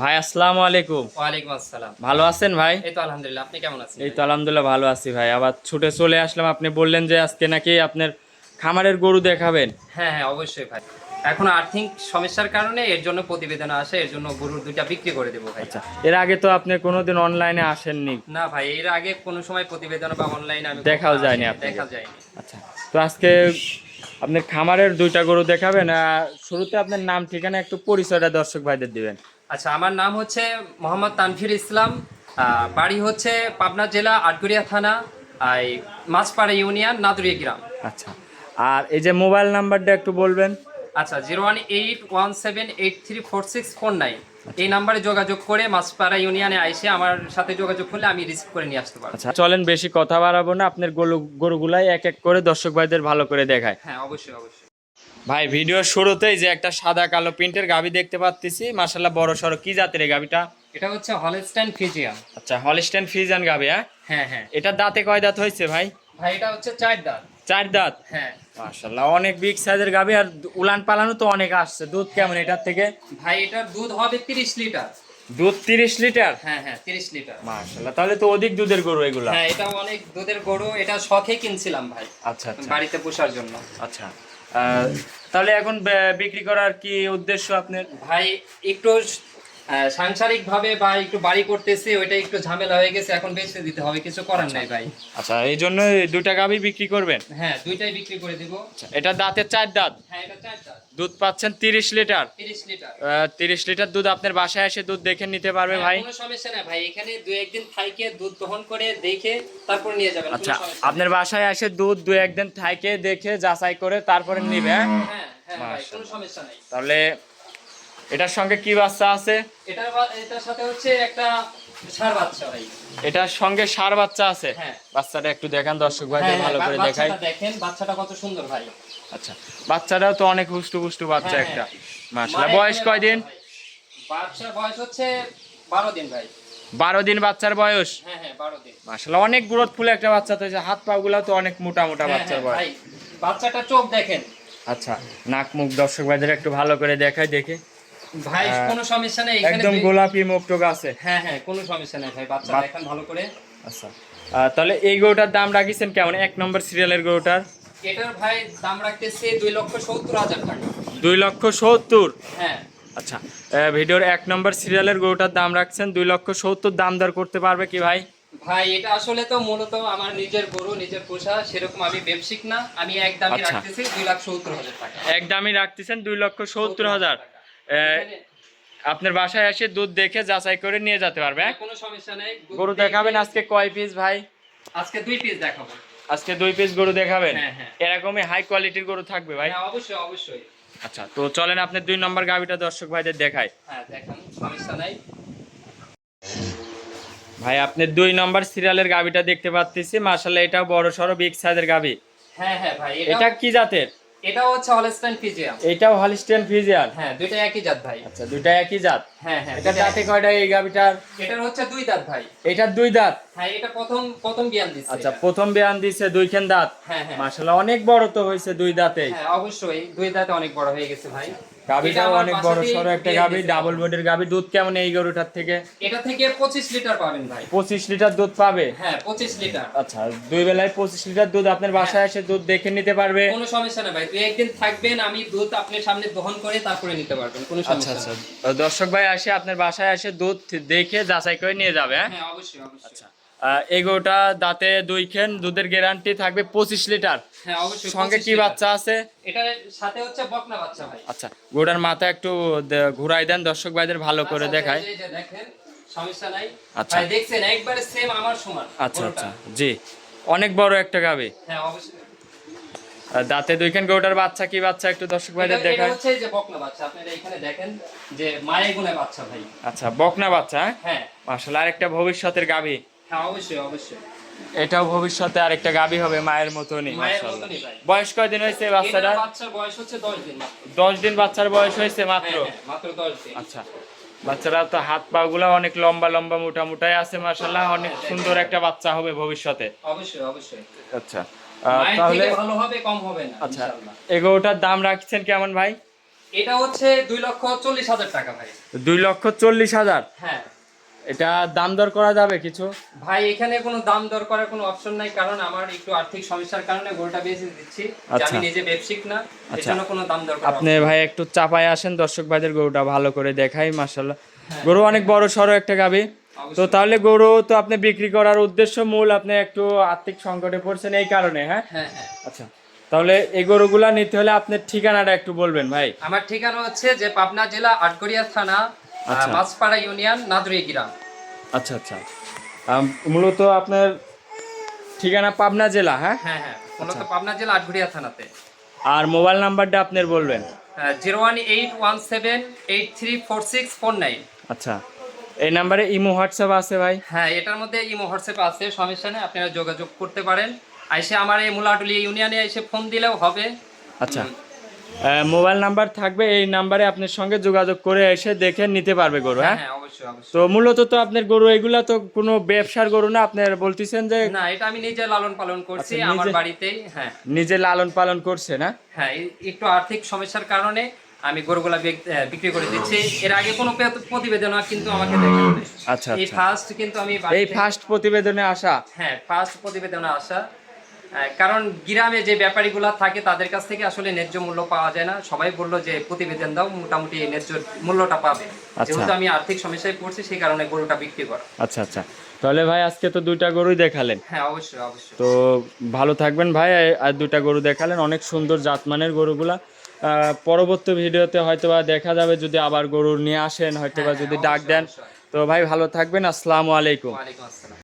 ভাই আসসালামু আলাইকুম। ওয়ালাইকুম আসসালাম। ভালো আছেন ভাই? এই তো আলহামদুলিল্লাহ আপনি কেমন আছেন এই তো আলহামদুলিল্লাহ ভালো আছি ভাই। আবার ছুটে চলে আসলাম আপনি বললেন যে আজকে নাকি আপনার খামারের গরু দেখাবেন। হ্যাঁ হ্যাঁ অবশ্যই ভাই। এখন আর্থিক সমস্যার কারণে এর জন্য প্রতিবেদন আসে এর জন্য গরুর দুইটা বিক্রি করে দেবো ভাই। আচ্ছা এর আগে তো আপনি কোনোদিন অনলাইনে আসেননি। না ভাই এর আগে কোনো সময় প্রতিবেদন বা অনলাইনে আমি দেখাও যায়নি আসিনি, আপনাকে। দেখা যায়নি। আচ্ছা তো আজকে আপনার খামারের দুইটা গরু দেখাবেন আর শুরুতে আপনার নাম ঠিকানা একটু পরিচয়টা দর্শক ভাইদের দিবেন। আচ্ছা আমার নাম হচ্ছে মোহাম্মদ তানভীর ইসলাম। বাড়ি হচ্ছে পাবনা জেলা আটগুড়িয়া থানা এই মাছপাড়া ইউনিয়ন নাদুরিয়া গ্রাম। আচ্ছা আর এই যে মোবাইল নাম্বারটা একটু বলবেন। আচ্ছা zero one eight one seven eight three four six four nine. এই নাম্বারে যোগাযোগ করে মাছপাড়া ইউনিয়নে আইসে আমার সাথে যোগাযোগ করলে আমি রিসিভ করে নিয়ে আসতে পারব। আচ্ছা চলেন বেশি কথা বাড়াবো না। আপনার গরু গরুগুলাই এক এক করে দর্শক ভাইদের ভালো করে দেখায়। হ্যাঁ অবশ্যই অবশ্যই। ভাই ভিডিওর শুরুতেই যে একটা সাদা কালো প্রিন্টের গাবি দেখতে পাচ্ছি মাসাল্লাহ বড় সড়ো। কি জাতের এই গাবিটা? এটা হচ্ছে হলস্টাইন ফিজিয়াম আচ্ছা হলিস্টেন ফিজান গাবি হ্যাঁ? হ্যাঁ হ্যাঁ। এটা দাঁতে কয় দাঁত হয়েছে ভাই? ভাই এটা হচ্ছে চার দাঁত। চার দাঁত? হ্যাঁ। মাসাল্লাহ অনেক বিগ সাইজের গাবি আর উলান পালানো তো অনেক আসছে। দুধ কেমন এটার থেকে? ভাই এটার দুধ হবে তিরিশ লিটার। দুধ তিরিশ লিটার? হ্যাঁ হ্যাঁ তিরিশ লিটার। মাসাল্লাহ তাহলে তো অধিক দুধের গরু এগুলা। হ্যাঁ এটা অনেক দুধের গরু এটা শখে কিনছিলাম ভাই। আচ্ছা আচ্ছা। বাড়িতে পোষার জন্য। আচ্ছা। তাহলে এখন বিক্রি করার কি উদ্দেশ্য আপনার? ভাই একটু সাংসারিক ভাবে বা একটু বাড়ি করতেছি ওইটা একটু ঝামেলা হয়ে গেছে এখন বেচতে দিতে হবে কিছু করার নাই ভাই। আচ্ছা এই জন্য দুইটা গাবি বিক্রি করবেন? হ্যাঁ দুইটাই বিক্রি করে দিব। আচ্ছা, এটা দাঁতের চার দাঁত? হ্যাঁ এটা চার দাঁত। দুধ পাচ্ছেন তিরিশ লিটার? তিরিশ লিটার। তিরিশ লিটার দুধ আপনার বাসায় এসে দুধ দেখে নিতে পারবে ভাই? হ্যাঁ, কোনো সমস্যা নাই ভাই এখানে দুই একদিন থাইকে দুধ দহন করে দেখে তারপর নিয়ে যাবেন আচ্ছা আপনার বাসায় এসে দুধ দু একদিন থাকে দেখে যাচাই করে তারপরে নিবে হ্যাঁ? হ্যাঁ হ্যাঁ ভাই কোনো সমস্যা নাই। তাহলে এটার সঙ্গে কি বাচ্চা আছে? এটার এটার সাথে হচ্ছে একটা ষাঁড় বাচ্চা ভাই। এটার সঙ্গে সার বাচ্চা আছে? হ্যাঁ। বাচ্চাটা একটু দেখান দর্শক ভাই হ্যাঁ, ভালো হ্যাঁ, করে বা- দেখাই। দেখেন বাচ্চাটা কত সুন্দর ভাই। আচ্ছা বাচ্চাটাও তো অনেক হুষ্টু পুষ্টু বাচ্চা একটা। মাশাআল্লাহ। বয়স কয়দিন? বাচ্চার বয়স হচ্ছে বারো দিন ভাই। বারো দিন বাচ্চার বয়স? হ্যাঁ হ্যাঁ মাশাআল্লাহ অনেক গ্রোথ ফুল একটা বাচ্চা তো হাত পা গুলা তো অনেক মোটা মোটা বাচ্চার বয়স। বাচ্চাটা চোখ দেখেন। আচ্ছা নাক মুখ দর্শক ভাইদের একটু ভালো করে দেখায় দেখে। ভাই হ্যাঁ। কোনো সমস্যা নেই একদম গোলাপি আছে। হ্যাঁ হ্যাঁ কোনো সমস্যা নেই ভাই বাচ্চা দেখেন ভালো করে আচ্ছা। তাহলে এই গরুটার দাম রাখিছেন কেমন? এক নম্বর সিরিয়ালের গরুটার। এটার ভাই দাম রাখতেছে দুই লক্ষ সত্তর হাজার টাকা। দুই লক্ষ সত্তর? হ্যাঁ। আচ্ছা ভিডিওর এক নম্বর সিরিয়ালের গরুটার দাম রাখছেন দুই লক্ষ সত্তর। দাম দর করতে পারবে কি ভাই? ভাই এটা আসলে তো মূলত আমার নিজের গরু নিজের পোষা সেরকম আমি ব্যবসায়িক না। আমি এক দামই আচ্ছা। রাখতেছি দুই লাখ সত্তর হাজার টাকা। এক দামই রাখতেছেন দুই লক্ষ সত্তর হাজার। আপনার বাসায় এসে দুধ দেখে যাচাই করে নিয়ে যেতে পারবে হ্যাঁ? কোনো সমস্যা নেই। গরু দেখাবেন আজকে কয় পিস ভাই? আজকে দুই পিস দেখাবো। আজকে দুই পিস গরু দেখাবেন? হ্যাঁ, হ্যাঁ। এরকমই হাই কোয়ালিটির গরু থাকবে ভাই। হ্যাঁ অবশ্যই অবশ্যই। আচ্ছা তো চলেন আপনার দুই নম্বর গাভিটা দর্শক ভাইদের দেখায় হ্যাঁ দেখেন সমস্যা নাই। ভাই আপনি দুই নম্বর সিরিয়ালের গাভিটা দেখতে পাচ্ছি মার্শাল্লাহ এটাও বড় সড়ো বিগ সাইজের গাভি। হ্যাঁ হ্যাঁ ভাই এটা এটা কি জাতের? এটা হচ্ছে হলস্টাইন ফ্রিজিয়ান এটাও হলস্টাইন ফ্রিজিয়ান হ্যাঁ দুইটা একই জাত ভাই। আচ্ছা দুইটা একই জাত? হ্যাঁ হ্যাঁ এটা দাঁতে কয়টা এই গাবিটার এটার হচ্ছে দুই দাঁত ভাই। এটার দুই দাঁত? হ্যাঁ এটা প্রথম প্রথম বিয়ান দিছে আচ্ছা। প্রথম বিয়ান দিছে দুইখান দাঁত। হ্যাঁ হ্যাঁ। মাশাআল্লাহ অনেক বড় তো হয়েছে দুই দাঁতে হ্যাঁ অবশ্যই। দুই দাঁতে অনেক বড় হয়ে গেছে ভাই। আমার অনেক বড় সড়ো একটা দিছে। ডাবল বডির গাভি। দুধ কেমন এই গরুটার থেকে? এটা থেকে পঁচিশ লিটার পাবেন ভাই। পঁচিশ লিটার দুধ পাবে? হ্যাঁ পঁচিশ লিটার। আচ্ছা দুই বেলায় পঁচিশ লিটার দুধ আপনার বাসায় এসে দুধ দেখে নিতে পারবে? কোনো সমস্যা না ভাই। দুই একদিন থাকবেন আমি দুধ আপনার সামনে দহন করে তারপরে নিতে পারবেন। কোনো আচ্ছা সমস্যা আচ্ছা। দর্শক ভাই আসে আপনার বাসায় এসে দুধ দেখে যাচাই করে নিয়ে যাবে হ্যাঁ? হ্যাঁ অবশ্যই অবশ্যই। আচ্ছা। গরুটা দাঁতে দুই খেন দুধের গ্যারান্টি থাকবে পঁচিশ লিটার। হ্যাঁ সঙ্গে 25 কি বাচ্চা আছে? সাথে হচ্ছে বকনা বাচ্চা ভাই। আচ্ছা গরুটার মাথা একটু ঘুরাই দেন দর্শক ভাইদের ভালো করে আচ্ছা, দেখায়। সমস্যা নাই। আচ্ছা। দেখছেন একবারে সেম আমার সমান আচ্ছা আচ্ছা জি। অনেক বড় একটা গাবে। হ্যাঁ অবশ্যই। দাঁতে দুইখান গরুটার বাচ্চা কি বাচ্চা একটু দর্শক ভাইদের দেখায়? হচ্ছে যে বকনা বাচ্চা আপনারা এখানে দেখেন যে মায়ের গুণে বাচ্চা ভাই। আচ্ছা বকনা বাচ্চা হ্যাঁ? হ্যাঁ। মার্শাল আরেকটা ভবিষ্যতের গাভী হ্যাঁ অবশ্যই অবশ্যই। এটাও ভবিষ্যতে আরেকটা গাভী হবে মায়ের মতনই মাশাআল্লাহ। বয়স কয়দিন হয়েছে বাচ্চার বয়স হচ্ছে দশ দিন বাচ্চার বয়স হয়েছে মাত্র? হ্যাঁ, হ্যাঁ, মাত্র দশ দিন। আচ্ছা বাচ্চারা তো হাত পা গুলা অনেক লম্বা লম্বা মোটা মোটাই আছে মার্শাল্লাহ অনেক সুন্দর একটা বাচ্চা হবে ভবিষ্যতে। অবশ্যই অবশ্যই। আচ্ছা তাহলে ভালো হবে কম হবে না আচ্ছা এগোটার দাম রাখছেন কেমন ভাই? এটা হচ্ছে দুই লক্ষ চল্লিশ হাজার টাকা ভাই। দুই লক্ষ চল্লিশ হাজার? হ্যাঁ। এটা দাম দর করা যাবে কিছু? ভাই এখানে কোনো দাম দর করার কোনো অপশন নাই কারণ আমার একটু আর্থিক সমস্যার কারণে গরুটা বেঁচে দিচ্ছি। আচ্ছা। আমি নিজে ব্যবসায়িক না আচ্ছা। জন্য কোনো দাম দর আপনি ভাই একটু চাপায় আসেন দর্শক ভাইদের গরুটা ভালো করে দেখাই মাসাল্লাহ হ্যাঁ। গরু অনেক বড় সড়ো একটা গাবি। তো তাহলে গরু তো আপনি বিক্রি করার উদ্দেশ্য মূল আপনি একটু আর্থিক সংকটে পড়ছেন এই কারণে হ্যাঁ? হ্যাঁ হ্যাঁ। আচ্ছা। তাহলে এই গরুগুলা নিতে হলে আপনার ঠিকানাটা একটু বলবেন ভাই। আমার ঠিকানা হচ্ছে যে পাবনা জেলা আটগড়িয়া থানা। মাছপাড়া ইউনিয়ন নাদুরিয়া গ্রাম। আচ্ছা আচ্ছা। মূলত আপনার ঠিকানা পাবনা জেলা হ্যাঁ? হ্যাঁ হ্যাঁ। মূলত আচ্ছা। পাবনা জেলা আটগড়িয়া থানাতে। আর মোবাইল নাম্বারটা আপনার বলবেন? Zero one eight one seven eight three four six four nine. আচ্ছা। এই নাম্বারে ইমো হোয়াটসঅ্যাপ আছে ভাই? হ্যাঁ এটার মধ্যে ইমো হোয়াটসঅ্যাপ আছে সমস্যা নেই আপনারা যোগাযোগ করতে পারেন। আইসে আমার এই মুলাটুলি ইউনিয়নে এসে ফোন দিলেও হবে। আচ্ছা। মোবাইল নাম্বার থাকবে এই নাম্বারে আপনার সঙ্গে যোগাযোগ করে এসে দেখে নিতে পারবে গরু হ্যাঁ? হ্যাঁ অবশ্যই অবশ্যই। তো মূলত তো আপনার গরু এগুলা তো কোনো ব্যবসার গরু না আপনার বলতেছেন যে না এটা আমি নিজে লালন পালন করছি আচ্ছা, আমার বাড়িতেই হ্যাঁ। নিজে লালন পালন করছে না? হ্যাঁ একটু আর্থিক সমস্যার কারণে আমি গরুগুলা বিক্রি করে দিচ্ছি। এর আগে কোনো প্রতিবেদন কিন্তু আমাকে। আচ্ছা এই আচ্ছা। ফার্স্ট কিন্তু আমি এই ফার্স্ট প্রতিবেদনে আসা? হ্যাঁ ফার্স্ট প্রতিবেদনে আসা। কারণ গ্রামে যে ব্যাপারীগুলা থাকে তাদের কাছ থেকে আসলে ন্যায্য মূল্য পাওয়া যায় না। সবাই বলল যে প্রতিবেদন দাও মোটামুটি ন্যায্য মূল্যটা পাবে। আচ্ছা। যেহেতু আমি আর্থিক সমস্যায় পড়ছি সেই কারণে গরুটা বিক্রি করা। আচ্ছা আচ্ছা। তাহলে ভাই আজকে তো দুইটা গরুই দেখালেন। হ্যাঁ অবশ্যই অবশ্যই। তো ভালো থাকবেন ভাই আর দুইটা গরু দেখালেন। অনেক সুন্দর জাতমানের গরুগুলা। পরবর্তী ভিডিওতে হয়তোবা দেখা যাবে যদি আবার গরু নিয়ে আসেন হয়তোবা হ্যাঁ, যদি হ্যাঁ, ডাক দেন। তো ভাই ভালো থাকবেন। আসসালামু আলাইকুম।